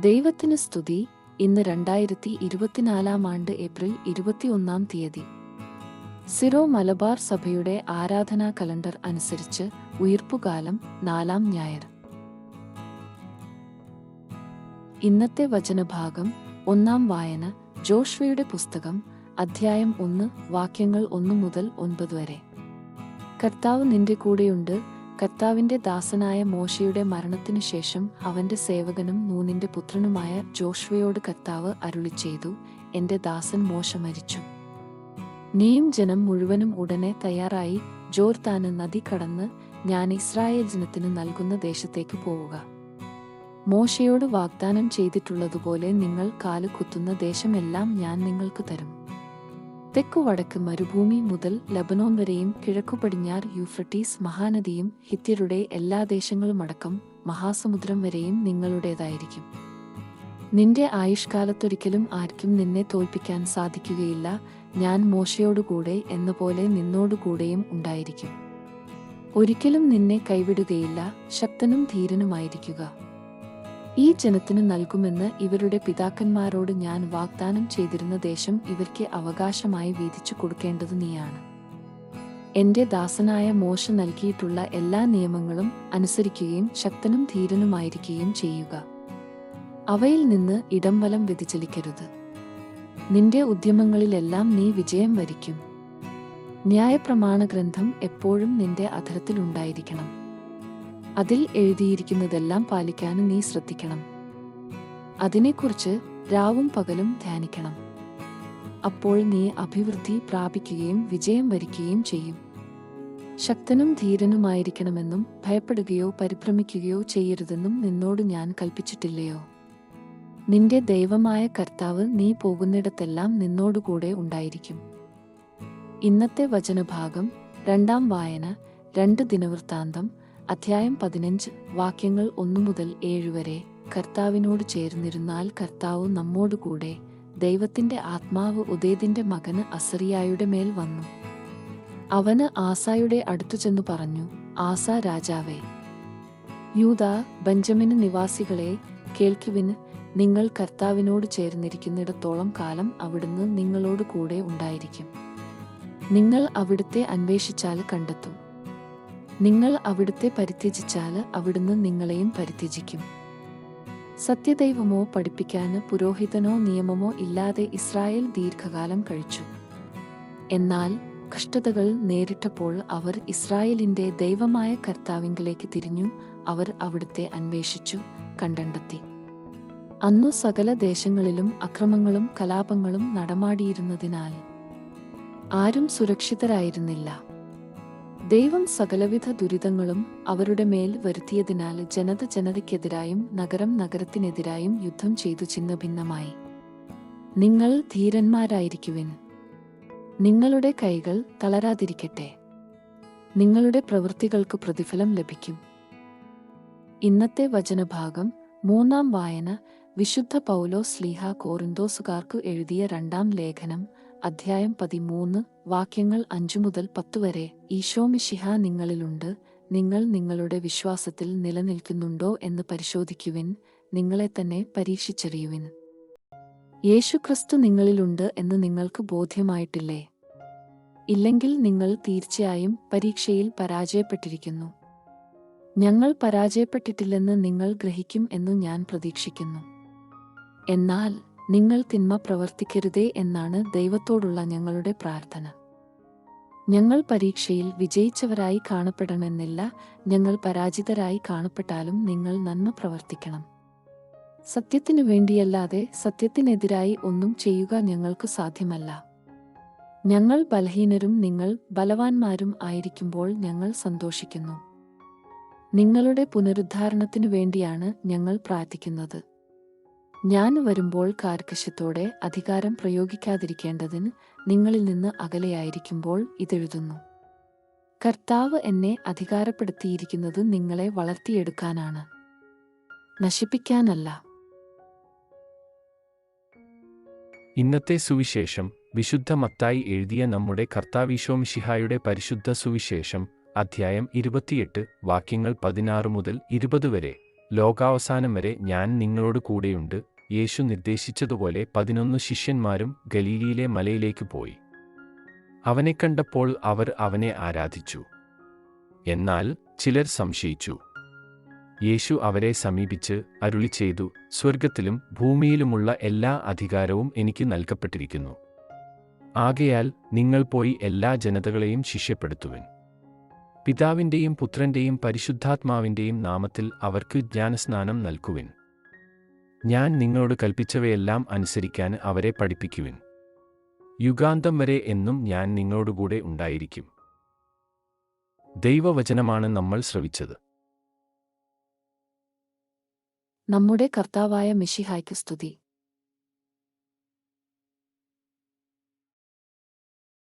ദൈവത്തിന് സ്തുതി. ഇന്ന് രണ്ടായിരത്തി ഇരുപത്തിനാലാം ആണ്ട് ഏപ്രിൽ ഇരുപത്തിയൊന്നാം തീയതി. സിറോ മലബാർ സഭയുടെ ആരാധനാ കലണ്ടർ അനുസരിച്ച് ഉയർപ്പുകാലം നാലാം ഞായർ. ഇന്നത്തെ വചനഭാഗം ഒന്നാം വായന ജോഷ്വയുടെ പുസ്തകം അധ്യായം ഒന്ന് വാക്യങ്ങൾ ഒന്ന് മുതൽ ഒൻപത് വരെ. കർത്താവ് നിന്റെ കൂടെയുണ്ട് കർത്താവിന്റെ ദാസനായ മോശയുടെ മരണത്തിനു ശേഷം അവന്റെ സേവകനും നൂനിന്റെ പുത്രനുമായ ജോഷ്വയോട് കർത്താവ് അരുളി ചെയ്തു എന്റെ ദാസൻ മോശ മരിച്ചു. നീയും ജനം മുഴുവനും ഉടനെ തയ്യാറായി ജോർത്താന് നദി കടന്ന് ഞാൻ ഇസ്രായേൽ ജനത്തിന് നൽകുന്ന ദേശത്തേക്ക് പോവുക. മോശയോട് വാഗ്ദാനം ചെയ്തിട്ടുള്ളതുപോലെ നിങ്ങൾ കാൽ കുത്തുന്ന ദേശമെല്ലാം ഞാൻ നിങ്ങൾക്ക് തരും. തെക്കു വടക്ക് മരുഭൂമി മുതൽ ലബനോൻ വരെയും കിഴക്കു പടിഞ്ഞാറ് യൂഫ്രട്ടീസ് മഹാനദിയും ഹിത്യരുടെ എല്ലാ ദേശങ്ങളുമടക്കം മഹാസമുദ്രം വരെയും നിങ്ങളുടേതായിരിക്കും. നിന്റെ ആയുഷ്കാലത്തൊരിക്കലും ആർക്കും നിന്നെ തോൽപ്പിക്കാൻ സാധിക്കുകയില്ല. ഞാൻ മോശയോടുകൂടെ എന്ന പോലെ നിന്നോടുകൂടെയും ഉണ്ടായിരിക്കും. ഒരിക്കലും നിന്നെ കൈവിടുകയില്ല. ശക്തനും ധീരനുമായിരിക്കുക. ഈ ജനത്തിന് നൽകുമെന്ന് ഇവരുടെ പിതാക്കന്മാരോട് ഞാൻ വാഗ്ദാനം ചെയ്തിരുന്ന ദേശം ഇവർക്ക് അവകാശമായി വീതിച്ചു കൊടുക്കേണ്ടത് നീയാണ്. എന്റെ ദാസനായ മോശ നൽകിയിട്ടുള്ള എല്ലാ നിയമങ്ങളും അനുസരിക്കുകയും ശക്തനും ധീരനുമായിരിക്കുകയും ചെയ്യുക. അവയിൽ നിന്ന് ഇടംവലം വ്യതിചലിക്കരുത്. നിന്റെ ഉദ്യമങ്ങളിലെല്ലാം നീ വിജയം വരിക്കും. ന്യായപ്രമാണ ഗ്രന്ഥം എപ്പോഴും നിന്റെ അധരത്തിലുണ്ടായിരിക്കണം. അതിൽ എഴുതിയിരിക്കുന്നതെല്ലാം പാലിക്കാനും നീ ശ്രദ്ധിക്കണം. അതിനെക്കുറിച്ച് രാവും പകലും ധ്യാനിക്കണം. അപ്പോൾ നീ അഭിവൃദ്ധി പ്രാപിക്കുകയും വിജയം വരിക്കുകയും ചെയ്യും. ശക്തനും ധീരനുമായിരിക്കണമെന്നും ഭയപ്പെടുകയോ പരിഭ്രമിക്കുകയോ ചെയ്യരുതെന്നും നിന്നോട് ഞാൻ കൽപ്പിച്ചിട്ടില്ലയോ? നിന്റെ ദൈവമായ കർത്താവ് നീ പോകുന്നിടത്തെല്ലാം നിന്നോടുകൂടെ ഉണ്ടായിരിക്കും. ഇന്നത്തെ വചനഭാഗം രണ്ടാം വായന രണ്ട് ദിനവൃത്താന്തം അധ്യായം പതിനഞ്ച്. വാക്യങ്ങൾ ഒന്നു മുതൽ ഏഴ് വരെ. കർത്താവിനോട് ചേർന്നിരുന്നാൽ കർത്താവ് നമ്മോടുകൂടെ ദൈവത്തിന്റെ ആത്മാവ് ഉദയതിന്റെ മകന് അസറിയായുടെ മേൽ വന്നു. അവന് ആസായുടെ അടുത്തു ചെന്നു പറഞ്ഞു ആസ രാജാവേ യൂത ബെഞ്ചമിന് നിവാസികളെ കേൾക്കുവിന് നിങ്ങൾ കർത്താവിനോട് ചേർന്നിരിക്കുന്നിടത്തോളം കാലം അവിടുന്ന് നിങ്ങളോട് കൂടെ ഉണ്ടായിരിക്കും. നിങ്ങൾ അവിടുത്തെ അന്വേഷിച്ചാൽ കണ്ടെത്തും. നിങ്ങൾ അവിടുത്തെ പരിത്യജിച്ചാൽ അവിടുന്ന് നിങ്ങളെയും പരിത്യജിക്കും. സത്യദൈവമോ പഠിപ്പിക്കാന് പുരോഹിതനോ നിയമമോ ഇല്ലാതെ ഇസ്രായേൽ ദീർഘകാലം കഴിച്ചു. എന്നാൽ കഷ്ടതകൾ നേരിട്ടപ്പോൾ അവർ ഇസ്രായേലിന്റെ ദൈവമായ കർത്താവിങ്കിലേക്ക് തിരിഞ്ഞു അവർ അവിടുത്തെ അന്വേഷിച്ചു കണ്ടെത്തി. അന്നു സകല ദേശങ്ങളിലും അക്രമങ്ങളും കലാപങ്ങളും നടമാടിയിരുന്നതിനാൽ ആരും സുരക്ഷിതരായിരുന്നില്ല. ദൈവം സകലവിധ ദുരിതങ്ങളും അവരുടെ മേൽ വരുത്തിയതിനാൽ ജനത ജനതയ്ക്കെതിരായും നഗരം നഗരത്തിനെതിരായും യുദ്ധം ചെയ്തു ചിന്ന ഭിന്നമായി. നിങ്ങൾ ധീരന്മാരായിരിക്കുവിൻ. നിങ്ങളുടെ കൈകൾ തളരാതിരിക്കട്ടെ. നിങ്ങളുടെ പ്രവൃത്തികൾക്ക് പ്രതിഫലം ലഭിക്കും. ഇന്നത്തെ വചനഭാഗം മൂന്നാം വായന വിശുദ്ധ പൗലോ സ്ലീഹ കോറിന്തോസുകാർക്ക് എഴുതിയ രണ്ടാം ലേഖനം അധ്യായം പതിമൂന്ന് വാക്യങ്ങൾ അഞ്ചു മുതൽ പത്ത് വരെ. ഈശോമിഷിഹ നിങ്ങളിലുണ്ട്. നിങ്ങൾ നിങ്ങളുടെ വിശ്വാസത്തിൽ നിലനിൽക്കുന്നുണ്ടോ എന്ന് പരിശോധിക്കുവിൻ. നിങ്ങളെ തന്നെ പരീക്ഷിച്ചറിയുവിൻ. യേശുക്രിസ്തു നിങ്ങളിലുണ്ട് എന്ന് നിങ്ങൾക്ക് ബോധ്യമായിട്ടില്ലേ? ഇല്ലെങ്കിൽ നിങ്ങൾ തീർച്ചയായും പരീക്ഷയിൽ പരാജയപ്പെട്ടിരിക്കുന്നു. ഞങ്ങൾ പരാജയപ്പെട്ടിട്ടില്ലെന്ന് നിങ്ങൾ ഗ്രഹിക്കും എന്നു ഞാൻ പ്രതീക്ഷിക്കുന്നു. എന്നാൽ നിങ്ങൾ തിന്മ പ്രവർത്തിക്കരുതേ എന്നാണ് ദൈവത്തോടുള്ള ഞങ്ങളുടെ പ്രാർത്ഥന. ഞങ്ങൾ പരീക്ഷയിൽ വിജയിച്ചവരായി കാണപ്പെടണമെന്നില്ല ഞങ്ങൾ പരാജിതരായി കാണപ്പെട്ടാലും നിങ്ങൾ നന്മ പ്രവർത്തിക്കണം. സത്യത്തിനു വേണ്ടിയല്ലാതെ സത്യത്തിനെതിരായി ഒന്നും ചെയ്യുക ഞങ്ങൾക്ക് സാധ്യമല്ല. ഞങ്ങൾ ബലഹീനരും നിങ്ങൾ ബലവാന്മാരും ആയിരിക്കുമ്പോൾ ഞങ്ങൾ സന്തോഷിക്കുന്നു. നിങ്ങളുടെ പുനരുദ്ധാരണത്തിനു വേണ്ടിയാണ് ഞങ്ങൾ പ്രാർത്ഥിക്കുന്നത്. ഞാൻ വരുമ്പോൾ കാർക്കശ്യത്തോടെ അധികാരം പ്രയോഗിക്കാതിരിക്കേണ്ടതിന് നിങ്ങളിൽ നിന്ന് അകലെയായിരിക്കുമ്പോൾ ഇതെഴുതുന്നു. കർത്താവ് എന്നെ അധികാരപ്പെടുത്തിയിരിക്കുന്നത് നിങ്ങളെ വളർത്തിയെടുക്കാനാണ്. നശിപ്പിക്കാനല്ല. ഇന്നത്തെ സുവിശേഷം വിശുദ്ധ മത്തായി എഴുതിയ നമ്മുടെ കർത്താവിശോമിഷിഹായുടെ പരിശുദ്ധ സുവിശേഷം അധ്യായം ഇരുപത്തിയെട്ട് വാക്യങ്ങൾ പതിനാറ് മുതൽ ഇരുപത് വരെ. ലോകാവസാനം വരെ ഞാൻ നിങ്ങളോട് കൂടെയുണ്ട്. യേശു നിർദ്ദേശിച്ചതുപോലെ പതിനൊന്ന് ശിഷ്യന്മാരും ഗലീലിയിലെ മലയിലേക്ക് പോയി. അവനെ കണ്ടപ്പോൾ അവർ അവനെ ആരാധിച്ചു. എന്നാൽ ചിലർ സംശയിച്ചു. യേശു അവരെ സമീപിച്ച് അരുളി ചെയ്തു സ്വർഗത്തിലും ഭൂമിയിലുമുള്ള എല്ലാ അധികാരവും എനിക്ക് നൽകപ്പെട്ടിരിക്കുന്നു. ആകയാൽ നിങ്ങൾ പോയി എല്ലാ ജനതകളെയും ശിഷ്യപ്പെടുത്തുവിൻ. പിതാവിന്റെയും പുത്രന്റെയും പരിശുദ്ധാത്മാവിന്റെയും നാമത്തിൽ അവർക്ക് ജ്ഞാനസ്നാനം നൽകുവിൻ. ഞാൻ നിങ്ങളോട് കൽപ്പിച്ചവയെല്ലാം അനുസരിക്കാൻ അവരെ പഠിപ്പിക്കുവിൻ. യുഗാന്തം വരെ എന്നും ഞാൻ നിങ്ങളോടുകൂടെ ഉണ്ടായിരിക്കും. ദൈവവചനമാണ് നമ്മൾ ശ്രവിച്ചത്. നമ്മുടെ കർത്താവായ മിഷിഹായ്ക്ക് സ്തുതി.